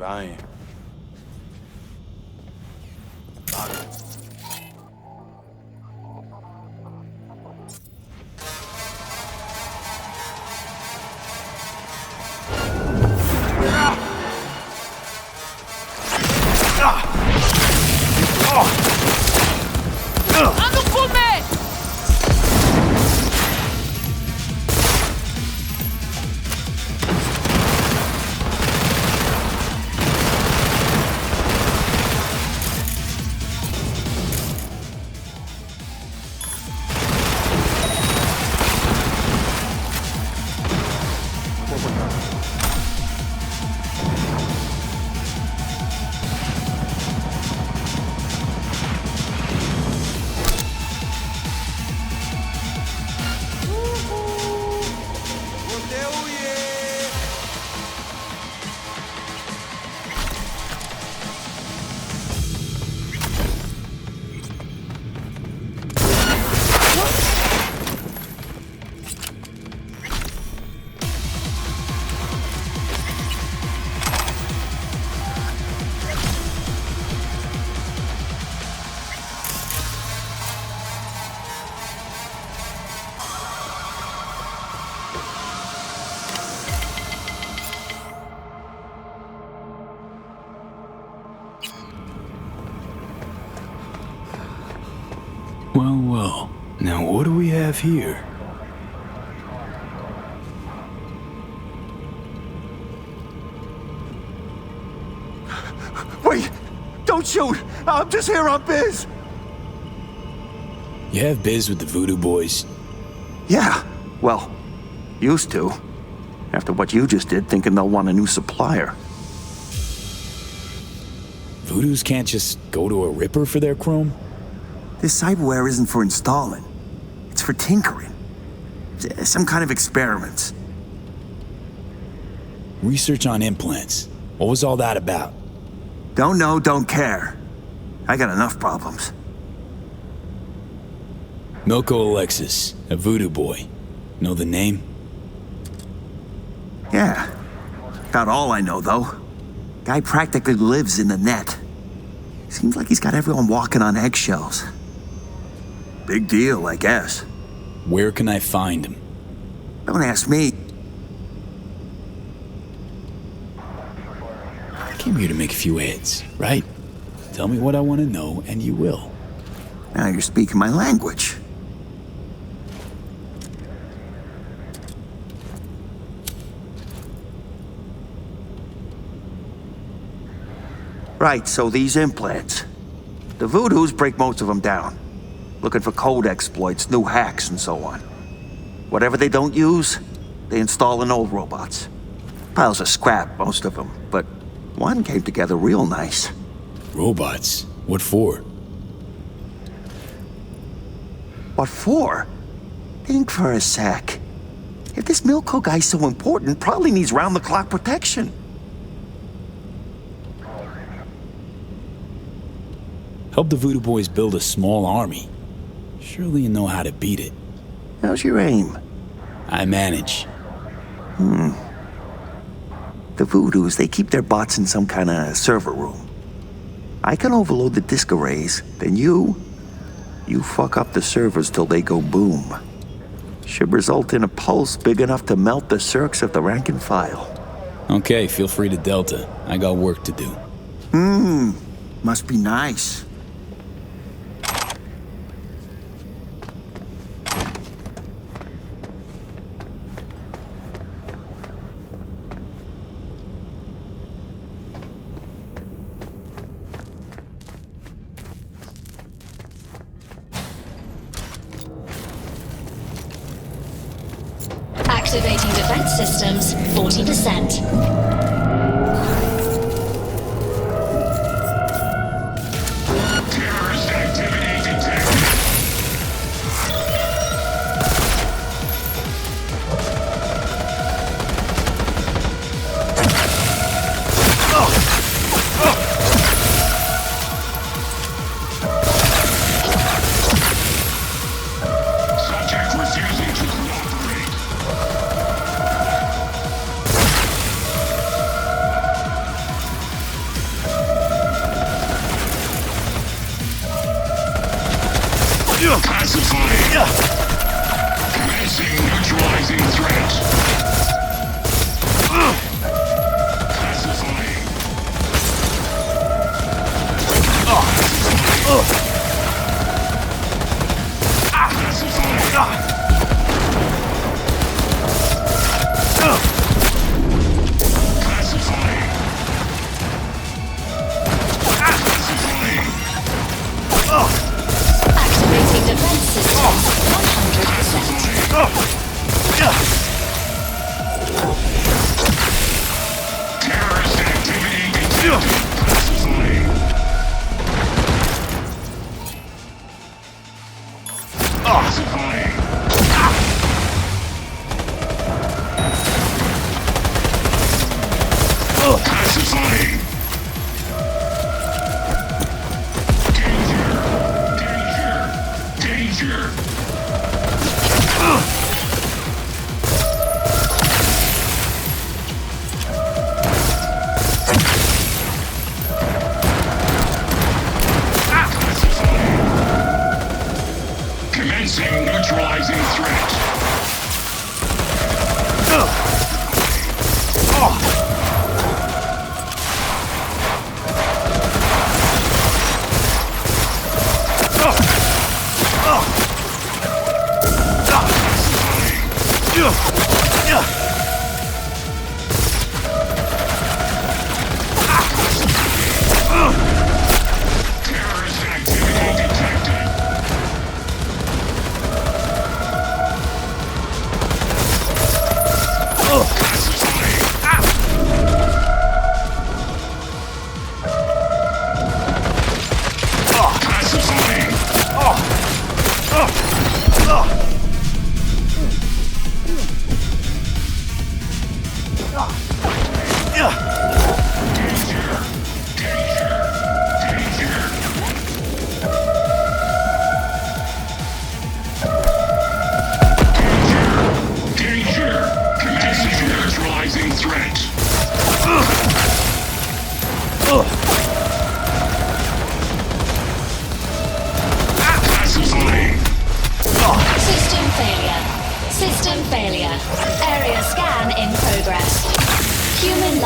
bem. Well. Now, what do we have here? Wait! Don't shoot! I'm just here on biz! You have biz with the Voodoo Boys? Yeah, well, used to. After what you just did, thinking they'll want a new supplier. Voodoos can't just go to a Ripper for their chrome? This cyberware isn't for installing, it's for tinkering. Some kind of experiments. Research on implants. What was all that about? Don't know, don't care. I got enough problems. Milko Alexis, a Voodoo Boy. Know the name? Yeah. About all I know, though. Guy practically lives in the net. Seems like he's got everyone walking on eggshells. Big deal, I guess. Where can I find him? Don't ask me. I came here to make a few heads, right? Tell me what I want to know, and you will. Now you're speaking my language. Right, so these implants. The voodoos break most of them down. Looking for code exploits, new hacks, and so on. Whatever they don't use, they install in old robots. Piles of scrap, most of them, but one came together real nice. Robots? What for? What for? Think for a sec. If this Milko guy's so important, probably needs round-the-clock protection. Help the Voodoo Boys build a small army. Surely you know how to beat it. How's your aim? I manage. Hmm. The Voodoos, they keep their bots in some kind of server room. I can overload the disk arrays, then you... You fuck up the servers till they go boom. Should result in a pulse big enough to melt the circs of the rank and file. Okay, feel free to Delta. I got work to do. Hmm, must be nice. Activating defense systems, 40%.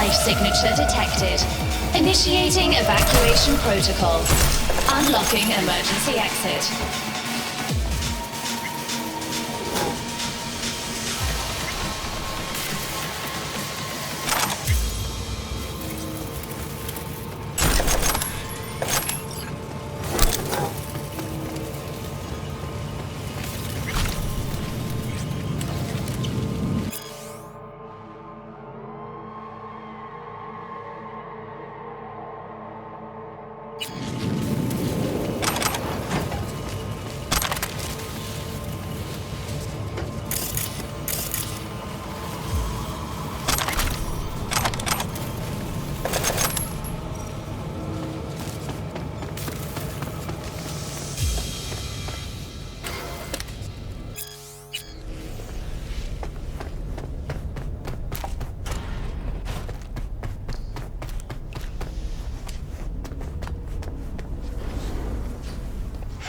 Life signature detected. Initiating evacuation protocol. Unlocking emergency exit.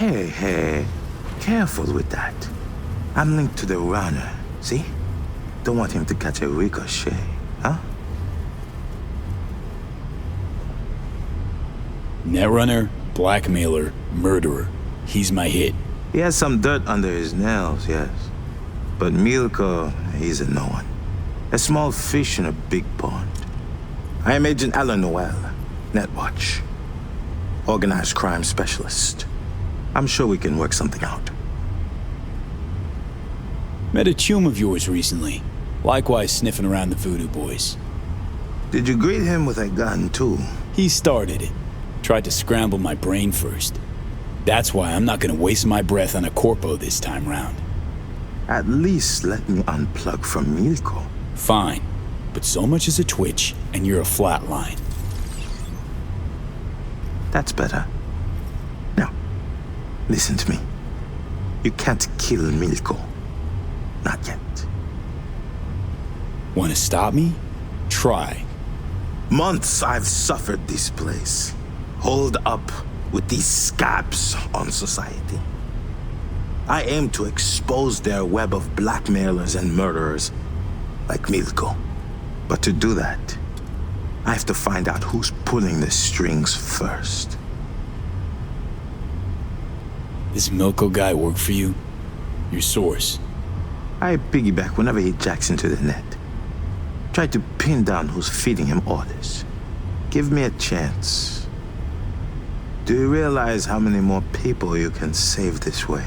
Hey, hey, careful with that. I'm linked to the runner, see? Don't want him to catch a ricochet, huh? Netrunner, blackmailer, murderer. He's my hit. He has some dirt under his nails, yes. But Milko, he's a no one. A small fish in a big pond. I am Agent Alan Noel, Netwatch. Organized crime specialist. I'm sure we can work something out. Met a chum of yours recently. Likewise sniffing around the Voodoo Boys. Did you greet him with a gun, too? He started it. Tried to scramble my brain first. That's why I'm not gonna waste my breath on a corpo this time round. At least let me unplug from Milko. Fine. But so much as a twitch, and you're a flatline. That's better. Listen to me. You can't kill Milko. Not yet. Wanna stop me? Try. Months I've suffered this place. Hold up with these scabs on society. I aim to expose their web of blackmailers and murderers like Milko. But to do that, I have to find out who's pulling the strings first. This Milko guy work for you? Your source? I piggyback whenever he jacks into the net. Try to pin down who's feeding him orders. Give me a chance. Do you realize how many more people you can save this way?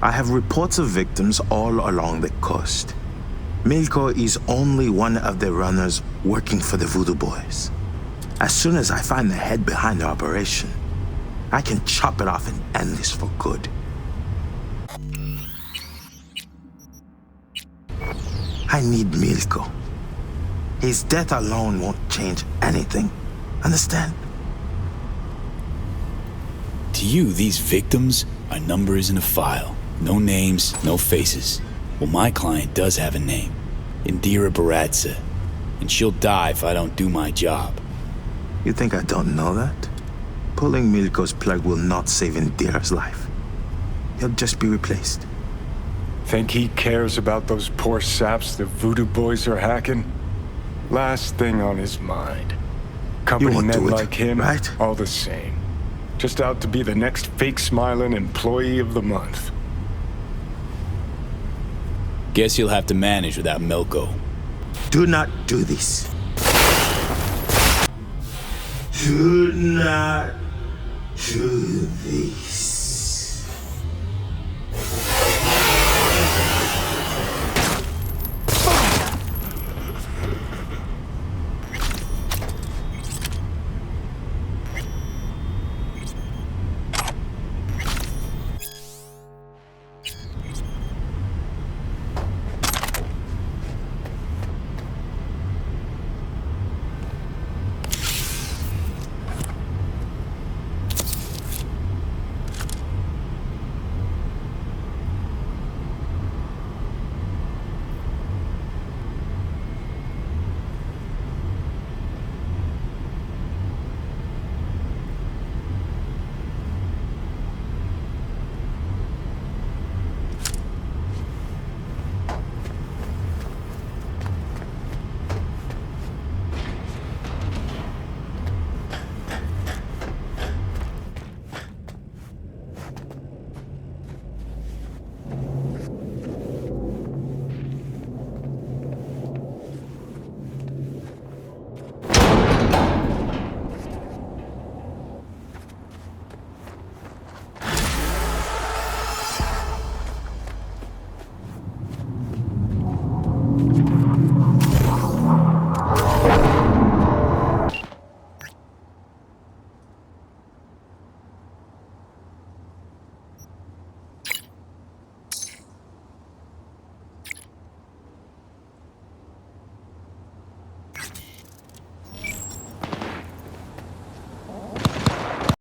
I have reports of victims all along the coast. Milko is only one of the runners working for the Voodoo Boys. As soon as I find the head behind the operation, I can chop it off and end this for good. I need Milko. His death alone won't change anything. Understand? To you, these victims are numbers in a file. No names, no faces. Well, my client does have a name Indira Baratza. And she'll die if I don't do my job. You think I don't know that? Pulling Milko's plug will not save Indira's life. He'll just be replaced. Think he cares about those poor saps the voodoo boys are hacking? Last thing on his mind. Company men like him, right? all the same. Just out to be the next fake smiling employee of the month. Guess you'll have to manage without Milko. Do not do this. Do not do this.